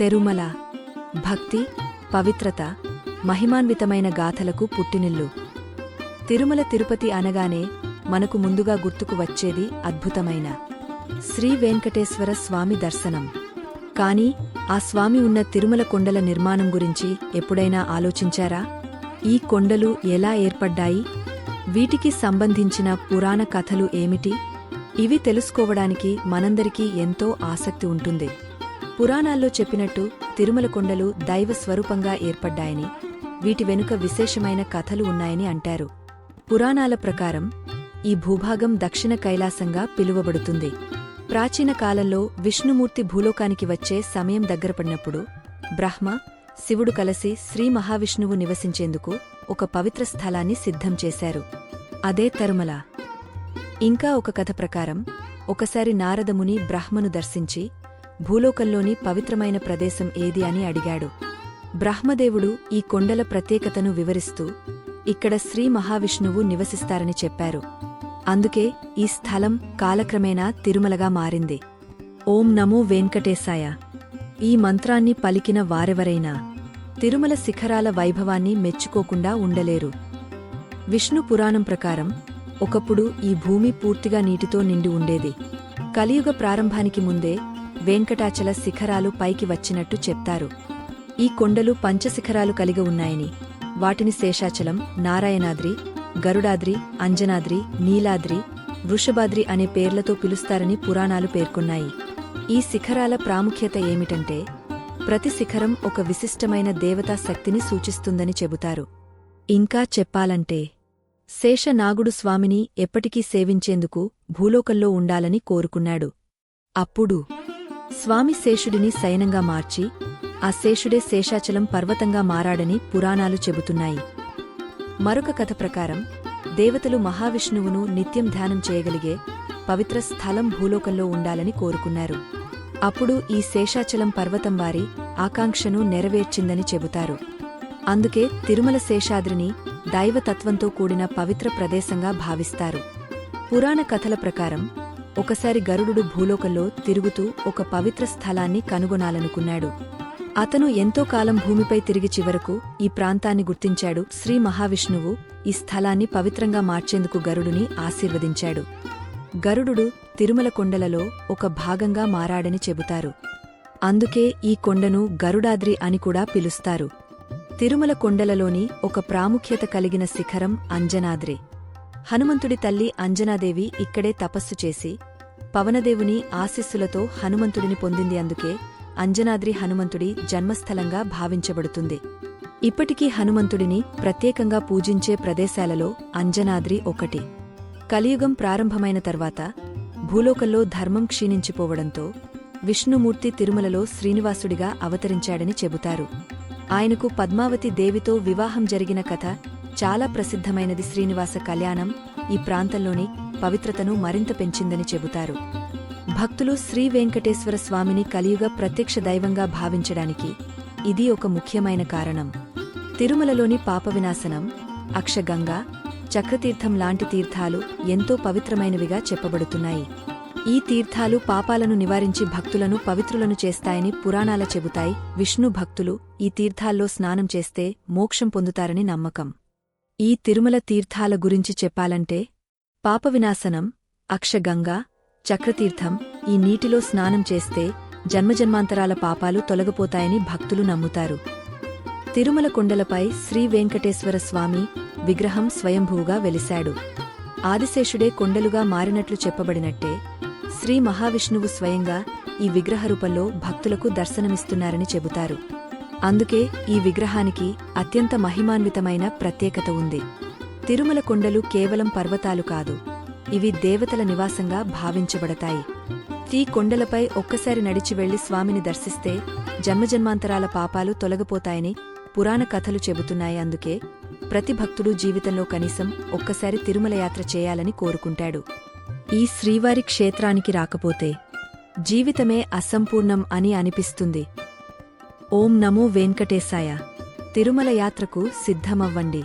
తెరుమల. భక్తి పవిత్రత మహిమాన్వితమైన గాథలకు పుట్టినిల్లు. తిరుమల తిరుపతి అనగానే మనకు ముందుగా గుర్తుకు వచ్చేది అద్భుతమైన శ్రీ వెంకటేశ్వర స్వామి దర్శనం. కాని ఆ స్వామి ఉన్న తిరుమల కొండల నిర్మాణం గురించి ఎప్పుడైనా ఆలోచించారా? ఈ కొండలు ఎలా ఏర్పడ్డాయి? వీటికి సంబంధించిన పురాణ కథలు ఏమిటి? ఇవి తెలుసుకోవడానికి మనందరికీ ఎంతో ఆసక్తి ఉంటుంది. పురాణాల్లో చెప్పినట్టు తిరుమల కొండలు దైవ స్వరూపంగా ఏర్పడ్డాయని వీటి వెనుక విశేషమైన కథలు ఉన్నాయని అంటారు. పురాణాల ప్రకారం ఈ భూభాగం దక్షిణ కైలాసంగా పిలువబడుతుంది. ప్రాచీన కాలంలో విష్ణుమూర్తి భూలోకానికి వచ్చే సమయం దగ్గరపడినప్పుడు బ్రహ్మ శివుడు కలసి శ్రీ మహావిష్ణువు నివసించేందుకు ఒక పవిత్ర స్థలాన్ని సిద్ధం చేశారు. అదే తరుమల. ఇంకా ఒక కథ ప్రకారం ఒకసారి నారదముని బ్రహ్మను దర్శించి భూలోకంలోని పవిత్రమైన ప్రదేశం ఏది అని అడిగాడు. బ్రహ్మదేవుడు ఈ కొండల ప్రత్యేకతను వివరిస్తూ ఇక్కడ శ్రీ మహావిష్ణువు నివసిస్తారని చెప్పారు. అందుకే ఈ స్థలం కాలక్రమేణా తిరుమలగా మారింది. ఓం నమో వెంకటేశాయ. ఈ మంత్రాన్ని పలికిన వారెవరైనా తిరుమల శిఖరాల వైభవాన్ని మెచ్చుకోకుండా ఉండలేరు. విష్ణు పురాణం ప్రకారం ఒకప్పుడు ఈ భూమి పూర్తిగా నీటితో నిండి ఉండేది. కలియుగ ప్రారంభానికి ముందే వెంకటాచల శిఖరాలు పైకి వచ్చినట్టు చెప్తారు. ఈ కొండలు పంచశిఖరాలు కలిగి ఉన్నాయని. వాటిని శేషాచలం నారాయణాద్రి గరుడాద్రి అంజనాద్రి నీలాద్రి వృషభాద్రి అనే పేర్లతో పిలుస్తారని పురాణాలు పేర్కొన్నాయి. ఈ శిఖరాల ప్రాముఖ్యత ఏమిటంటే ప్రతి శిఖరం ఒక విశిష్టమైన దేవతా శక్తిని సూచిస్తుందని చెబుతారు. ఇంకా చెప్పాలంటే శేషనాగుడు స్వామిని ఎప్పటికీ సేవించేందుకు భూలోకంలో ఉండాలని కోరుకున్నాడు. అప్పుడు స్వామి శేషుడిని శయనంగా మార్చి ఆ శేషుడే శేషాచలం పర్వతంగా మారాడని పురాణాలు చెబుతున్నాయి. మరొక కథ ప్రకారం దేవతలు మహావిష్ణువును నిత్యం ధ్యానం చేయగలిగే పవిత్ర స్థలం భూలోకంలో ఉండాలని కోరుకున్నారు. అప్పుడు ఈ శేషాచలం పర్వతం వారి ఆకాంక్షను నెరవేర్చిందని చెబుతారు. అందుకే తిరుమల శేషాద్రిని దైవతత్వంతో కూడిన పవిత్ర ప్రదేశంగా భావిస్తారు. పురాణ కథల ప్రకారం ఒకసారి గరుడు భూలోకంలో తిరుగుతూ ఒక పవిత్ర స్థలాన్ని కనుగొనాలనుకున్నాడు. అతను ఎంతో కాలం భూమిపై తిరిగి చివరకు ఈ ప్రాంతాన్ని గుర్తించాడు. శ్రీ మహావిష్ణువు ఈ స్థలాన్ని పవిత్రంగా మార్చేందుకు గరుడుని ఆశీర్వదించాడు. గరుడు తిరుమల కొండలలో ఒక భాగంగా మారాడని చెబుతారు. అందుకే ఈ కొండను గరుడాద్రి అని కూడా పిలుస్తారు. తిరుమల కొండలలోని ఒక ప్రాముఖ్యత కలిగిన శిఖరం అంజనాద్రి. హనుమంతుడి తల్లి అంజనాదేవి ఇక్కడే తపస్సు చేసి పవనదేవుని ఆశీస్సులతో హనుమంతుడిని పొందింది అందుకే అంజనాద్రి హనుమంతుడి జన్మస్థలంగా భావించబడుతుంది. ఇప్పటికీ హనుమంతుడిని ప్రత్యేకంగా పూజించే ప్రదేశాలలో అంజనాద్రి ఒకటి. కలియుగం ప్రారంభమైన తర్వాత భూలోకంలో ధర్మం క్షీణించిపోవడంతో విష్ణుమూర్తి తిరుమలలో శ్రీనివాసుడిగా అవతరించాడని చెబుతారు. ఆయనకు పద్మావతి దేవితో వివాహం జరిగిన కథ చాలా ప్రసిద్ధమైనది శ్రీనివాస కళ్యాణం ఈ ప్రాంతంలోని పవిత్రతను మరింత పెంచిందని చెబుతారు. భక్తులు శ్రీ వెంకటేశ్వర స్వామిని కలియుగ ప్రత్యక్ష దైవంగా భావించడానికి ఇది ఒక ముఖ్యమైన కారణం. తిరుమలలోని పాప వినాశనం అక్షగంగా చక్రతీర్థం లాంటి తీర్థాలు ఎంతో పవిత్రమైనవిగా చెప్పబడుతున్నాయి. ఈ తీర్థాలు పాపాలను నివారించి భక్తులను పవిత్రులను చేస్తాయని పురాణాల చెబుతాయి. విష్ణు భక్తులు ఈ తీర్థాల్లో స్నానం చేస్తే మోక్షం పొందుతారని నమ్మకం. ఈ తిరుమల తీర్థాల గురించి చెప్పాలంటే పాపవినాశనం అక్షగంగా చక్రతీర్థం ఈ నీటిలో స్నానం చేస్తే జన్మజన్మాంతరాల పాపాలు తొలగిపోతాయని భక్తులు నమ్ముతారు. తిరుమల కొండలపై శ్రీ వెంకటేశ్వర స్వామి విగ్రహం స్వయంభూగా వెలిశాడు. ఆదిశేషుడే కొండలుగా మారినట్లు చెప్పబడినట్టే శ్రీ మహావిష్ణువు స్వయంగా ఈ విగ్రహరూపంలో భక్తులకు దర్శనమిస్తున్నారని చెబుతారు. అందుకే ఈ విగ్రహానికి అత్యంత మహిమాన్వితమైన ప్రత్యేకత ఉంది. తిరుమల కొండలు కేవలం పర్వతాలు కాదు ఇవి దేవతల నివాసంగా భావించబడతాయి. ఈ కొండలపై ఒక్కసారి నడిచి వెళ్ళి స్వామిని దర్శిస్తే జన్మజన్మాంతరాల పాపాలు తొలగిపోతాయని పురాణ కథలు చెబుతున్నాయి. అందుకే ప్రతి భక్తుడు జీవితంలో కనీసం ఒక్కసారి తిరుమల యాత్ర చేయాలని కోరుకుంటాడు. ఈ శ్రీవారి క్షేత్రానికి రాకపోతే జీవితమే అసంపూర్ణం అని అనిపిస్తుంది. ఓం నమో వెంకటేశాయ. తిరుమల యాత్రకు సిద్ధమవ్వండి.